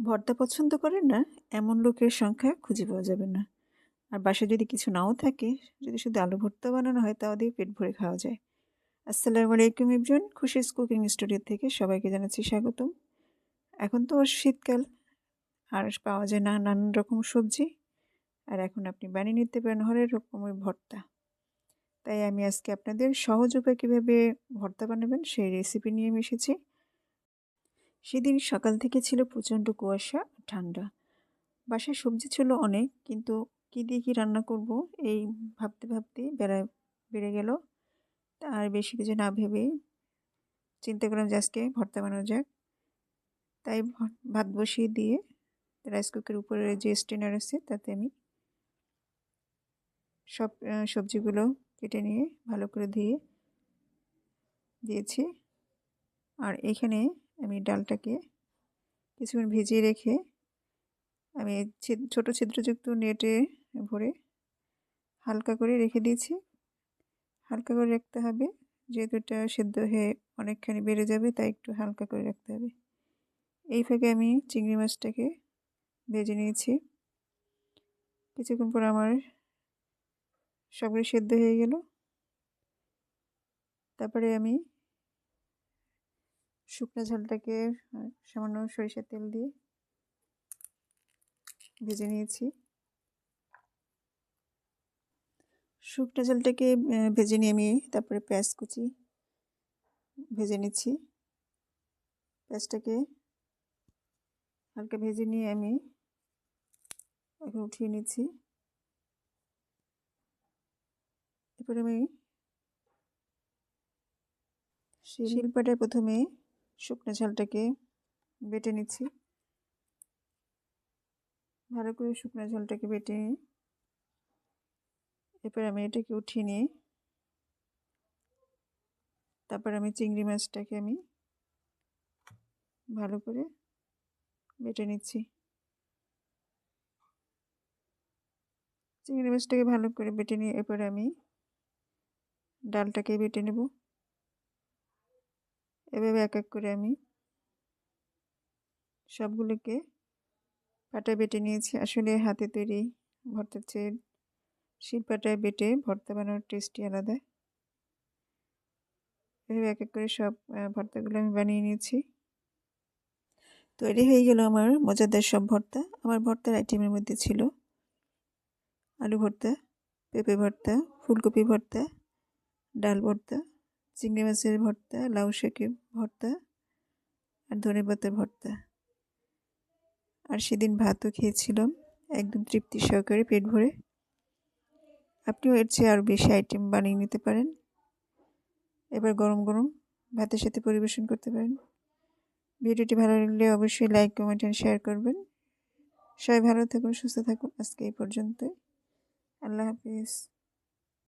ভর্তা পছন্দ করেন না, এমন লোকের সংখ্যা খুঁজে পাওয়া যাবে না। আর বাসায় যদি কিছু নাও থাকে, যদি শুধু আলু ভর্তা বানানো হয়, তাও দিয়ে পেট ভরে খাওয়া যায়। আসসালামু আলাইকুম ইবজন, খুশিস কুকিং স্টুডিও থেকে সবাইকে জানাচ্ছি স্বাগতম। এখন তো শীতকাল, আর পাওয়া যায় না নানান রকম সবজি, আর এখন আপনি বানিয়ে নিতে পারেন হরেক রকমের ভর্তা। তাই আমি আজকে আপনাদের সহজ উপায় কীভাবে ভর্তা বানাবেন সেই রেসিপি নিয়ে এসেছি। সেদিন সকাল থেকে ছিল প্রচণ্ড কুয়াশা ঠান্ডা। বাসায় সবজি ছিল অনেক, কিন্তু কী দিয়ে কী রান্না করব এই ভাবতে ভাবতে বেড়া, বেড়ে গেল। আর বেশি কিছু না ভেবে চিন্তা করলাম যে আজকে ভর্তা বানানো যাক। তাই ভাত বসিয়ে দিয়ে রাইস কুকের উপরে যে স্টেনার আছে তাতে আমি সব সবজিগুলো কেটে নিয়ে ভালো করে ধুয়ে দিয়েছি। আর এখানে আমি ডালটাকে কিছুক্ষণ ভিজিয়ে রেখে আমি ছোট ছিদ্রযুক্ত নেটে ভরে হালকা করে রেখে দিয়েছি। হালকা করে রাখতে হবে। যেহেতু এটা সেদ্ধ হয়ে অনেকখানি বেড়ে যাবে, তাই একটু হালকা করে রাখতে হবে। এই ফাঁকে আমি চিংড়ি মাছটাকে ভেজে নিয়েছি। কিছুক্ষণ পর আমার সবগুলো সেদ্ধ হয়ে গেল। তারপরে আমি শুকনো ঝালটাকে সামান্য সরিষার তেল দিয়ে ভেজে নিয়েছি। শুকনো ঝালটাকে ভেজে নিয়ে আমি তারপরে পেঁয়াজ কুচি ভেজে নিচ্ছি। পেঁয়াজটাকে হালকা ভেজে নিয়ে আমি এখন উঠিয়ে নিচ্ছি। এরপরে আমি শিল্পাটায় প্রথমে শুকনো ঝালটাকে বেটে নিচ্ছি। ভালো করে শুকনো ঝালটাকে বেটে নিই এরপর আমি এটাকে উঠিয়ে নিয়ে তারপর আমি চিংড়ি মাছটাকে আমি ভালো করে বেটে নিচ্ছি। চিংড়ি মাছটাকে ভালো করে বেটে নিয়ে এরপরে আমি ডালটাকে বেটে নেব। এভাবে এক এক করে আমি সবগুলোকে পাটা বেটে নিয়েছি। আসলে হাতে তৈরি ভর্তার চেয়ে শিল্পাটায় বেটে ভর্তা বানানোর টেস্টই আলাদা। এভাবে এক এক করে সব ভর্তাগুলো আমি বানিয়ে নিয়েছি। তৈরি হয়ে গেল আমার মজাদার সব ভর্তা। আমার ভর্তার আইটেমের মধ্যে ছিল আলু ভর্তা, পেঁপে ভর্তা, ফুলকপি ভর্তা, ডাল ভর্তা চিংড়ি মাছের ভর্তা, লাউ শাকের ভর্তা আর ধনে পাতার ভর্তা। আর সেদিন ভাতও খেয়েছিলাম, একদম তৃপ্তি সহকারে পেট ভরে। আপনিও এর চেয়ে আরও বেশি আইটেম বানিয়ে নিতে পারেন। এবার গরম গরম ভাতের সাথে পরিবেশন করতে পারেন। ভিডিওটি ভালো লাগলে অবশ্যই লাইক কমেন্ট অ্যান্ড শেয়ার করবেন। সবাই ভালো থাকুন, সুস্থ থাকুন। আজকে এই পর্যন্তই। আল্লাহ হাফিজ।